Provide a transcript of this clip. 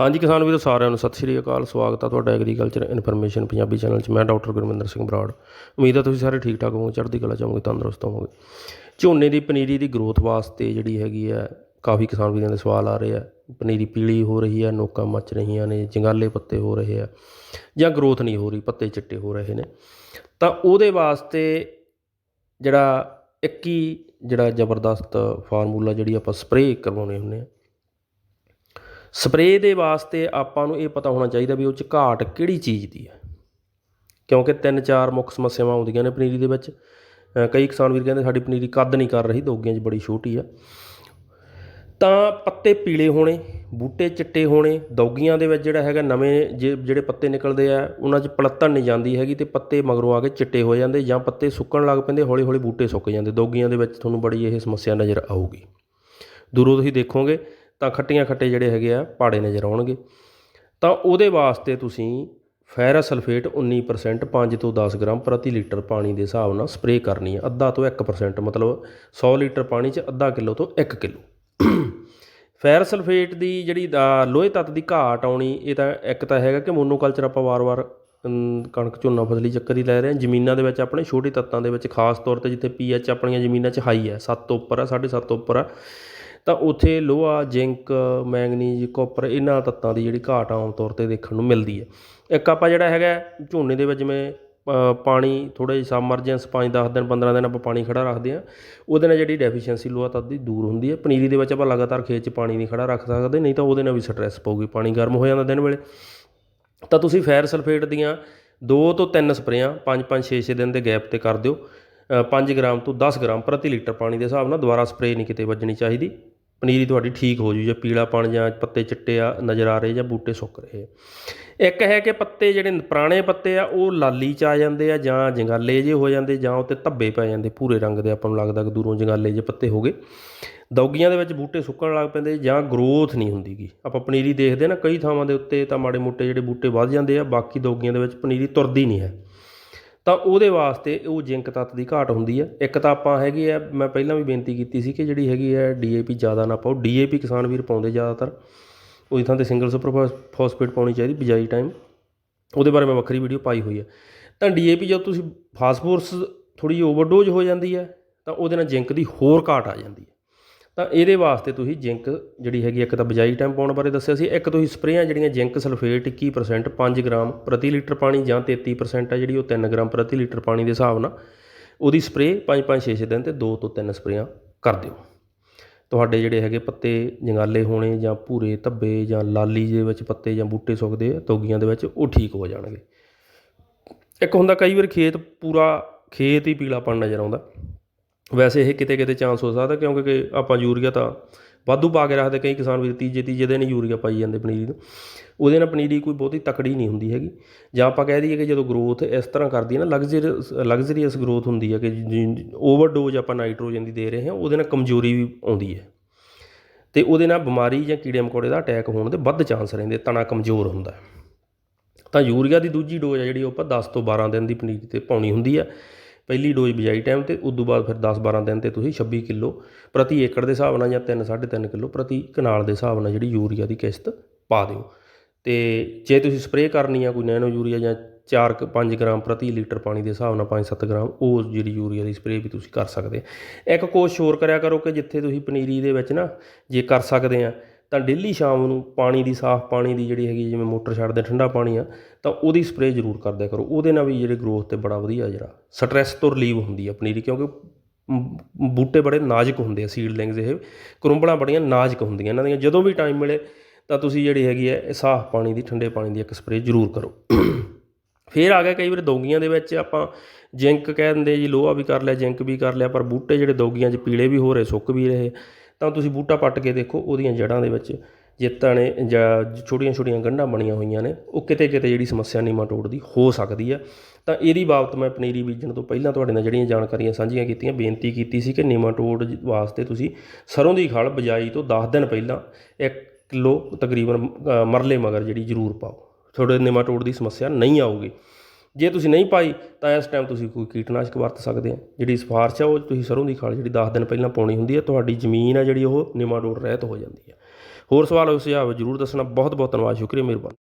ਹਾਂਜੀ ਕਿਸਾਨ ਵੀਰੋ, ਸਾਰਿਆਂ ਨੂੰ ਸਤਿ ਸ਼੍ਰੀ ਅਕਾਲ। ਸਵਾਗਤ ਆ ਤੁਹਾਡਾ ਐਗਰੀਕਲਚਰ ਇਨਫੋਰਮੇਸ਼ਨ ਪੰਜਾਬੀ ਚੈਨਲ 'ਚ। ਮੈਂ ਡਾਕਟਰ ਗੁਰਮਿੰਦਰ ਸਿੰਘ ਬਰਾੜ। ਉਮੀਦ ਆ ਤੁਸੀਂ ਸਾਰੇ ਠੀਕ ਠਾਕ ਹੋਵੋਗੇ, ਚੜ੍ਹਦੀ ਕਲਾ 'ਚ ਹੋਵੋਗੇ, ਤੰਦਰੁਸਤ ਹੋਵੋਗੇ। ਝੋਨੇ ਦੀ ਪਨੀਰੀ ਦੀ ਗਰੋਥ ਵਾਸਤੇ ਜਿਹੜੀ ਹੈਗੀ ਆ, ਕਾਫੀ ਕਿਸਾਨ ਵੀਰਾਂ ਦੇ ਸਵਾਲ ਆ ਰਹੇ ਆ। ਪਨੀਰੀ ਪੀਲੀ ਹੋ ਰਹੀ ਹੈ ਨੋਕਾਂ ਮੱਚ ਰਹੀਆਂ ਨੇ, ਜੰਗਾਲੇ ਪੱਤੇ ਹੋ ਰਹੇ ਆ, ਜਾਂ ਗਰੋਥ ਨਹੀਂ ਹੋ ਰਹੀ, ਪੱਤੇ ਚਿੱਟੇ ਹੋ ਰਹੇ ਨੇ। ਤਾਂ ਉਹਦੇ ਵਾਸਤੇ ਜਿਹੜਾ ਇੱਕ ਹੀ ਜਿਹੜਾ ਜ਼ਬਰਦਸਤ ਫਾਰਮੂਲਾ ਜਿਹੜੀ ਆਪਾਂ ਸਪਰੇਅ ਕਰਵਾਉਣੇ ਹੁੰਦੇ ਆ ਸਪਰੇਅ ਦੇ ਵਾਸਤੇ ਆਪਾਂ ਨੂੰ ਇਹ ਪਤਾ ਹੋਣਾ ਚਾਹੀਦਾ ਵੀ ਉਹ ਚ ਘਾਟ ਕਿਹੜੀ ਚੀਜ਼ ਦੀ ਹੈ। ਕਿਉਂਕਿ ਤਿੰਨ ਚਾਰ ਮੁੱਖ ਸਮੱਸਿਆਵਾਂ ਆਉਂਦੀਆਂ ਨੇ ਪਨੀਰੀ ਦੇ ਵਿੱਚ। ਕਈ ਕਿਸਾਨ ਵੀਰ ਕਹਿੰਦੇ ਸਾਡੀ ਪਨੀਰੀ ਕੱਦ ਨਹੀਂ ਕਰ ਰਹੀ ਦੋਗੀਆਂ 'ਚ ਬੜੀ ਛੋਟੀ ਆ। ਤਾਂ ਪੱਤੇ ਪੀਲੇ ਹੋਣੇ, ਬੂਟੇ ਚਿੱਟੇ ਹੋਣੇ, ਦੌਗੀਆਂ ਦੇ ਵਿੱਚ ਜਿਹੜਾ ਹੈਗਾ ਨਵੇਂ ਜੇ- ਜਿਹੜੇ ਪੱਤੇ ਨਿਕਲਦੇ ਆ, ਉਹਨਾਂ 'ਚ ਪਲੱਤਣ ਨਹੀਂ ਜਾਂਦੀ ਹੈਗੀ ਤੇ ਪੱਤੇ ਮਗਰੋਂ ਆ ਕੇ ਚਿੱਟੇ ਹੋ ਜਾਂਦੇ ਜਾਂ ਪੱਤੇ ਸੁੱਕਣ ਲੱਗ ਪੈਂਦੇ ਹੌਲੀ ਹੌਲੀ ਬੂਟੇ ਸੁੱਕ ਜਾਂਦੇ। ਦੌਗੀਆਂ ਦੇ ਵਿੱਚ ਤੁਹਾਨੂੰ ਬੜੀ ਇਹ ਸਮੱਸਿਆ ਨਜ਼ਰ ਆਊਗੀ। ਦੂਰੋਂ ਤੁਸੀਂ ਦੇਖੋਗੇ ਤਾਂ ਖੱਟੀਆਂ ਖੱਟੇ ਜਿਹੜੇ ਹੈਗੇ ਆ, ਪਾੜੇ ਨਜ਼ਰ ਆਉਣਗੇ। ਤਾਂ ਉਹਦੇ ਵਾਸਤੇ ਤੁਸੀਂ ਫੈਰਸ ਸਲਫੇਟ 19% 5 ਤੋਂ 10 ਗ੍ਰਾਮ ਪ੍ਰਤੀ ਲੀਟਰ ਪਾਣੀ ਦੇ ਹਿਸਾਬ ਨਾਲ ਸਪਰੇਅ ਕਰਨੀ ਹੈ ਅੱਧਾ ਤੋਂ 1% ਮਤਲਬ 100 ਲੀਟਰ ਪਾਣੀ 'ਚ ਅੱਧਾ ਕਿਲੋ ਤੋਂ 1 ਕਿਲੋ। ਫੈਰਸ ਸਲਫੇਟ ਦੀ ਜਿਹੜੀ ਦਾ- ਲੋਹੇ ਤੱਤ ਦੀ ਘਾਟ ਆਉਣੀ, ਇਹ ਤਾਂ ਇੱਕ ਤਾਂ ਹੈਗਾ ਕਿ ਮੋਨੋਕਲਚਰ ਆਪਾਂ ਵਾਰ-ਵਾਰ ਕਣਕ, ਝੋਨਾ, ਫਸਲੀ ਚੱਕਰ ਹੀ ਲੈ ਰਹੇ ਹਾਂ। ਜ਼ਮੀਨਾਂ ਦੇ ਵਿੱਚ ਆਪਣੇ ਛੋਟੇ ਤੱਤਾਂ ਦੇ ਵਿੱਚ, ਖਾਸ ਤੌਰ ਤੇ ਜਿੱਥੇ ਪੀਐਚ ਆਪਣੀਆਂ ਜ਼ਮੀਨਾਂ 'ਚ ਹਾਈ ਹੈ 7 ਤੋਂ ਉੱਪਰ ਆ 7.5 ਤੋਂ ਉੱਪਰ ਆ। ਤਾਂ ਉੱਥੇ ਲੋਹਾ, ਜ਼ਿੰਕ, ਮੈਂਗਨੀਜ਼, ਕੋਪਰ ਇਹਨਾਂ ਤੱਤਾਂ ਦੀ ਜਿਹੜੀ ਘਾਟ ਆਮ ਤੌਰ ਤੇ ਦੇਖਣ ਨੂੰ ਮਿਲਦੀ ਹੈ। ਇੱਕ ਆਪਾਂ ਜਿਹੜਾ ਹੈਗਾ ਝੋਨੇ ਦੇ ਵਿੱਚ ਜਿਵੇਂ ਪਾਣੀ ਥੋੜ੍ਹਾ ਜਿਹਾ ਸਮਰਜੈਂਸ 5-10 ਦਿਨ 15 ਦਿਨ ਆਪਾਂ ਪਾਣੀ ਖੜਾ ਰੱਖਦੇ ਆ ਉਹਦੇ ਨਾਲ ਜਿਹੜੀ ਡੈਫੀਸ਼ੀਐਂਸੀ ਲੋਹਾ ਤੱਤ ਦੀ ਦੂਰ ਹੁੰਦੀ ਹੈ। ਪਨੀਰੀ ਦੇ ਵਿੱਚ ਆਪਾਂ ਲਗਾਤਾਰ ਖੇਤ 'ਚ ਪਾਣੀ ਨਹੀਂ ਖੜਾ ਰੱਖ ਸਕਦੇ, ਨਹੀਂ ਤਾਂ ਉਹਦੇ ਨਾਲ ਵੀ ਸਟ੍ਰੈਸ ਪਊਗੀ, ਪਾਣੀ ਗਰਮ ਹੋ ਜਾਂਦਾ ਦਿਨ ਵੇਲੇ। ਤਾਂ ਤੁਸੀਂ ਫੈਰ ਸਲਫੇਟ ਦੀਆਂ 2 ਤੋਂ 3 ਸਪਰੇਆਂ 5-5 6-6 ਦਿਨ ਦੇ ਗੈਪ ਤੇ ਕਰ ਦਿਓ। 5 ਗ੍ਰਾਮ ਤੋਂ 10 ਗ੍ਰਾਮ ਪ੍ਰਤੀ ਲੀਟਰ ਪਾਣੀ ਦੇ ਹਿਸਾਬ ਨਾਲ ਦੁਬਾਰਾ ਸਪਰੇਅ ਨਹੀਂ ਕਿਤੇ ਵੱਜਣੀ ਚਾਹੀਦੀ। ਪਨੀਰੀ ਤੁਹਾਡੀ ਠੀਕ ਹੋ ਜੂ ਜੇ ਪੀਲਾਪਣ ਜਾਂ ਪੱਤੇ ਚਿੱਟੇ ਆ, ਨਜ਼ਰ ਆ ਰਹੇ ਜਾਂ ਬੂਟੇ ਸੁੱਕ ਰਹੇ ਇੱਕ ਹੈ ਕਿ ਪੱਤੇ ਜਿਹੜੇ ਪੁਰਾਣੇ ਪੱਤੇ ਆ, ਉਹ ਲਾਲੀ ਚ ਆ ਜਾਂਦੇ ਆ ਜਾਂ ਜੰਗਾਲੇ ਜੇ ਹੋ ਜਾਂਦੇ, ਜਾਂ ਉੱਤੇ ਧੱਬੇ ਪੈ ਜਾਂਦੇ, ਭੂਰੇ ਰੰਗ ਦੇ ਆਪਾਂ ਨੂੰ ਲੱਗਦਾ ਕਿ ਦੂਰੋਂ ਜੰਗਾਲੇ ਜੇ ਪੱਤੇ ਹੋ ਗਏ। ਦੌਗੀਆਂ ਦੇ ਵਿੱਚ ਬੂਟੇ ਸੁੱਕਣ ਲੱਗ ਪੈਂਦੇ ਜਾਂ ਗਰੋਥ ਨਹੀਂ ਹੁੰਦੀਗੀ ਆਪਾਂ ਪਨੀਰੀ ਦੇਖਦੇ ਨਾ, ਕਈ ਥਾਵਾਂ ਦੇ ਉੱਤੇ ਤਾਂ ਮਾੜੇ ਮੋਟੇ ਜਿਹੜੇ ਬੂਟੇ ਵੱਧ ਜਾਂਦੇ ਆ, ਬਾਕੀ ਦੌਗੀਆਂ ਦੇ ਵਿੱਚ ਪਨੀਰੀ ਤੁਰਦੀ ਨਹੀਂ ਹੈ। ਤਾਂ ਉਹਦੇ ਵਾਸਤੇ ਉਹ ਜ਼ਿੰਕ ਤੱਤ ਦੀ ਘਾਟ ਹੁੰਦੀ ਹੈ। ਇੱਕ ਤਾਂ ਆਪਾਂ ਹੈਗੀ ਆ, ਮੈਂ ਪਹਿਲਾਂ ਵੀ ਬੇਨਤੀ ਕੀਤੀ ਸੀ ਕਿ ਜਿਹੜੀ ਹੈਗੀ ਹੈ ਡੀਏਪੀ ਜ਼ਿਆਦਾ ਨਾ ਪਾਓ। ਡੀਏਪੀ ਕਿਸਾਨ ਵੀਰ ਪਾਉਂਦੇ ਜ਼ਿਆਦਾਤਰ। ਉਹਦੀ ਥਾਂ ਤੇ ਸਿੰਗਲ ਸੁਪਰ ਫਾਸਫੇਟ ਪਾਉਣੀ ਚਾਹੀਦੀ ਬਿਜਾਈ ਟਾਈਮ ਉਹਦੇ ਬਾਰੇ ਮੈਂ ਵੱਖਰੀ ਵੀਡੀਓ ਪਾਈ ਹੋਈ ਹੈ। ਤਾਂ ਡੀਏਪੀ ਜਦੋਂ ਤੁਸੀਂ ਫਾਸਫੋਰਸ ਥੋੜੀ ਜਿਹੀ ਓਵਰਡੋਜ਼ ਹੋ ਜਾਂਦੀ ਹੈ, ਤਾਂ ਉਹਦੇ ਨਾਲ ਜ਼ਿੰਕ ਦੀ ਹੋਰ ਘਾਟ ਆ ਜਾਂਦੀ ਹੈ। ਤਾਂ ਇਹਦੇ ਵਾਸਤੇ ਤੁਸੀਂ ਜ਼ਿੰਕ ਜਿਹੜੀ ਹੈਗੀ ਇੱਕ ਤਾਂ ਬਿਜਾਈ ਟਾਈਮ ਪਾਉਣ ਬਾਰੇ ਦੱਸਿਆ ਸੀ, ਇੱਕ ਤੁਸੀਂ ਸਪਰੇਆਂ ਜਿਹੜੀਆਂ ਜ਼ਿੰਕ ਸਲਫੇਟ 21% 5 ਗ੍ਰਾਮ ਪ੍ਰਤੀ ਲੀਟਰ ਪਾਣੀ ਜਾਂ 33% ਹੈ ਜਿਹੜੀ ਉਹ 3 ਗ੍ਰਾਮ ਪ੍ਰਤੀ ਲੀਟਰ ਪਾਣੀ ਦੇ ਹਿਸਾਬ ਨਾਲ, ਉਹਦੀ ਸਪਰੇਅ 5-5 6 ਦਿਨ ਤੇ 2 ਤੋਂ 3 ਸਪਰੇਆਂ ਕਰ ਦਿਓ। ਤੁਹਾਡੇ ਜਿਹੜੇ ਹੈਗੇ ਪੱਤੇ ਜੰਗਾਲੇ ਹੋਣੇ ਜਾਂ ਭੂਰੇ ਧੱਬੇ ਜਾਂ ਲਾਲੀ ਦੇ ਵਿੱਚ ਪੱਤੇ ਜਾਂ ਬੂਟੇ ਸੁੱਕਦੇ ਆ, ਤੋਗੀਆਂ ਦੇ ਵਿੱਚ ਉਹ ਠੀਕ ਹੋ ਜਾਣਗੇ। ਇੱਕ ਹੁੰਦਾ ਕਈ ਵਾਰ ਖੇਤ ਪੂਰਾ ਖੇਤ ਹੀ ਪੀਲਾਪਣ ਨਜ਼ਰ ਆਉਂਦਾ। ਵੈਸੇ ਇਹ ਕਿਤੇ ਕਿਤੇ ਚਾਂਸ ਹੋ ਸਕਦਾ ਕਿਉਂਕਿ ਕਿ ਆਪਾਂ ਯੂਰੀਆ ਤਾਂ ਵਾਧੂ ਪਾ ਕੇ ਰੱਖਦੇ ਕਈ ਕਿਸਾਨ ਵੀਰ ਤੀਜੇ ਤੀਜੇ ਦਿਨ ਹੀ ਯੂਰੀਆ ਪਾਈ ਜਾਂਦੇ ਪਨੀਰੀ ਨੂੰ। ਉਹਦੇ ਨਾਲ ਪਨੀਰੀ ਕੋਈ ਬਹੁਤੀ ਤਕੜੀ ਨਹੀਂ ਹੁੰਦੀ ਹੈਗੀ। ਜਾਂ ਆਪਾਂ ਕਹਿ ਦਈਏ ਕਿ ਜਦੋਂ ਗਰੋਥ ਇਸ ਤਰ੍ਹਾਂ ਕਰਦੀ ਹੈ ਨਾ ਲਗਜ਼ਰੀਅਸ ਲਗਜ਼ਰੀਅਸ ਗਰੋਥ ਹੁੰਦੀ ਹੈ ਕਿ ਓਵਰਡੋਜ਼ ਆਪਾਂ ਨਾਈਟ੍ਰੋਜਨ ਦੀ ਦੇ ਰਹੇ ਹਾਂ, ਉਹਦੇ ਨਾਲ ਕਮਜ਼ੋਰੀ ਵੀ ਆਉਂਦੀ ਹੈ। ਤੇ ਉਹਦੇ ਨਾਲ ਬਿਮਾਰੀ ਜਾਂ ਕੀੜੇ ਮਕੌੜੇ ਦਾ ਅਟੈਕ ਹੋਣ ਦੇ ਵੱਧ ਚਾਂਸ ਰਹਿੰਦੇ ਤਣਾ ਕਮਜ਼ੋਰ ਹੁੰਦਾ ਤਾਂ ਯੂਰੀਆ ਦੀ ਦੂਜੀ ਡੋਜ਼ ਆ ਜਿਹੜੀ ਉਹ ਆਪਾਂ 10 ਤੋਂ 12 ਦਿਨ ਦੀ ਪਨੀਰੀ ਤੇ ਪਾਉਣੀ ਹੁੰਦੀ ਆ ਪਹਿਲੀ ਡੋਜ਼ ਬਿਜਾਈ ਟਾਈਮ ਤੇ, ਉਸ ਤੋਂ ਬਾਅਦ ਫਿਰ 10-12 ਦਿਨ ਤੇ ਤੁਸੀਂ 26 ਕਿਲੋ ਪ੍ਰਤੀ ਏਕੜ ਦੇ ਹਿਸਾਬ ਨਾਲ ਜਾਂ 3-3.5 ਕਿਲੋ ਪ੍ਰਤੀ ਕਨਾਲ ਦੇ ਹਿਸਾਬ ਨਾਲ ਜਿਹੜੀ ਯੂਰੀਆ ਦੀ ਕਿਸ਼ਤ ਪਾ ਦਿਓ। ਤੇ ਜੇ ਤੁਸੀਂ ਸਪਰੇਅ ਕਰਨੀ ਆ ਕੋਈ ਨੈਨੋ ਯੂਰੀਆ ਜਾਂ 4 5 ਗ੍ਰਾਮ ਪ੍ਰਤੀ ਲੀਟਰ ਪਾਣੀ ਦੇ ਹਿਸਾਬ ਨਾਲ 5-7 ਗ੍ਰਾਮ, ਉਹ ਜਿਹੜੀ ਯੂਰੀਆ ਦੀ ਸਪਰੇਅ ਵੀ ਤੁਸੀਂ ਕਰ ਸਕਦੇ ਇੱਕ ਕੋਸ਼ਿਸ਼ ਹੋਰ ਕਰਿਆ ਕਰੋ ਕਿ ਜਿੱਥੇ ਤੁਸੀਂ ਪਨੀਰੀ ਦੇ ਵਿੱਚ ਨਾ ਜੇ ਕਰ ਸਕਦੇ ਆ ਤਾਂ ਡੇਲੀ ਸ਼ਾਮ ਨੂੰ ਪਾਣੀ ਦੀ, ਸਾਫ਼ ਪਾਣੀ ਦੀ ਜਿਹੜੀ ਹੈਗੀ ਜਿਵੇਂ ਮੋਟਰ ਛੱਡਦੇ ਠੰਡਾ ਪਾਣੀ ਆ, ਤਾਂ ਉਹਦੀ ਸਪਰੇਅ ਜ਼ਰੂਰ ਕਰਦਿਆ ਕਰੋ। ਉਹਦੇ ਨਾਲ ਵੀ ਜਿਹੜੇ ਗਰੋਥ ਤੇ ਬੜਾ ਵਧੀਆ ਜਿਹੜਾ ਸਟ੍ਰੈਸ ਤੋਂ ਰਿਲੀਵ ਹੁੰਦੀ ਆ ਪਨੀਰੀ ਕਿਉਂਕਿ ਬੂਟੇ ਬੜੇ ਨਾਜ਼ੁਕ ਹੁੰਦੇ ਆ ਸੀਡਲਿੰਗਸ ਇਹ, ਕਰੁੰਬਲਾਂ ਬੜੀਆਂ ਨਾਜ਼ੁਕ ਹੁੰਦੀਆਂ ਇਹਨਾਂ ਦੀਆਂ। ਜਦੋਂ ਵੀ ਟਾਈਮ ਮਿਲੇ ਤਾਂ ਤੁਸੀਂ ਜਿਹੜੀ ਹੈਗੀ ਹੈ ਇਹ ਸਾਫ਼ ਪਾਣੀ ਦੀ, ਠੰਡੇ ਪਾਣੀ ਦੀ ਇੱਕ ਸਪਰੇਅ ਜ਼ਰੂਰ ਕਰੋ। ਫਿਰ ਆ ਗਿਆ ਕਈ ਵਾਰ ਦੋਗੀਆਂ ਦੇ ਵਿੱਚ ਆਪਾਂ ਜਿੰਕ ਕਹਿ ਦਿੰਦੇ ਜੀ, ਲੋਹਾ ਵੀ ਕਰ ਲਿਆ ਜਿੰਕ ਵੀ ਕਰ ਲਿਆ, ਪਰ ਬੂਟੇ ਜਿਹੜੇ ਦੋਗੀਆਂ 'ਚ ਪੀਲੇ ਵੀ ਹੋ ਰਹੇ, ਸੁੱਕ ਵੀ ਰਹੇ ਤਾਂ ਤੁਸੀਂ ਬੂਟਾ ਪੱਟ ਕੇ ਦੇਖੋ ਉਹਦੀਆਂ ਜੜ੍ਹਾਂ ਦੇ ਵਿੱਚ ਜੇਤਾਂ ਨੇ ਜਾਂ ਛੋਟੀਆਂ ਛੋਟੀਆਂ ਗੰਢਾਂ ਬਣੀਆਂ ਹੋਈਆਂ ਨੇ, ਉਹ ਕਿਤੇ ਕਿਤੇ ਜਿਹੜੀ ਸਮੱਸਿਆ ਨੀਮਾਟੋਡ ਦੀ ਹੋ ਸਕਦੀ ਆ। ਤਾਂ ਇਹਦੀ ਬਾਬਤ ਮੈਂ ਪਨੀਰੀ ਬੀਜਣ ਤੋਂ ਪਹਿਲਾਂ ਤੁਹਾਡੇ ਨਾਲ ਜਿਹੜੀਆਂ ਜਾਣਕਾਰੀਆਂ ਸਾਂਝੀਆਂ ਕੀਤੀਆਂ, ਬੇਨਤੀ ਕੀਤੀ ਸੀ ਕਿ ਨੀਮਾਟੋਡ ਜ- ਵਾਸਤੇ ਤੁਸੀਂ ਸਰੋਂ ਦੀ ਖਲ ਬਜਾਈ ਤੋਂ 10 ਦਿਨ ਪਹਿਲਾਂ 1 ਕਿਲੋ ਤਕਰੀਬਨ ਮਰਲੇ ਮਗਰ ਜਿਹੜੀ ਜ਼ਰੂਰ ਪਾਓ। ਤੁਹਾਡੇ ਨੀਮਾਟੋਡ ਦੀ ਸਮੱਸਿਆ ਨਹੀਂ ਆਊਗੀ। ਜੇ ਤੁਸੀਂ ਨਹੀਂ ਪਾਈ, ਤਾਂ ਇਸ ਟਾਈਮ ਤੁਸੀਂ ਕੋਈ ਕੀਟਨਾਸ਼ਕ ਵਰਤ ਸਕਦੇ ਆ ਜਿਹੜੀ ਸਿਫਾਰਿਸ਼ ਆ, ਉਹ ਤੁਸੀਂ ਸਰੋਂ ਦੀ ਖਾਲ ਜਿਹੜੀ 10 ਦਿਨ ਪਹਿਲਾਂ ਪਾਉਣੀ ਹੁੰਦੀ ਹੈ ਤੁਹਾਡੀ ਜ਼ਮੀਨ ਆ ਜਿਹੜੀ ਉਹ ਨਿਮਾਟੋਡ ਰਹਿਤ ਹੋ ਜਾਂਦੀ ਹੈ ਹੋਰ ਸਵਾਲ ਹੋ ਸੁਝਾਅ ਜ਼ਰੂਰ ਦੱਸਣਾ। ਬਹੁਤ ਬਹੁਤ ਧੰਨਵਾਦ। ਸ਼ੁਕਰੀਆ ਮਿਹਰਬਾਨੀ।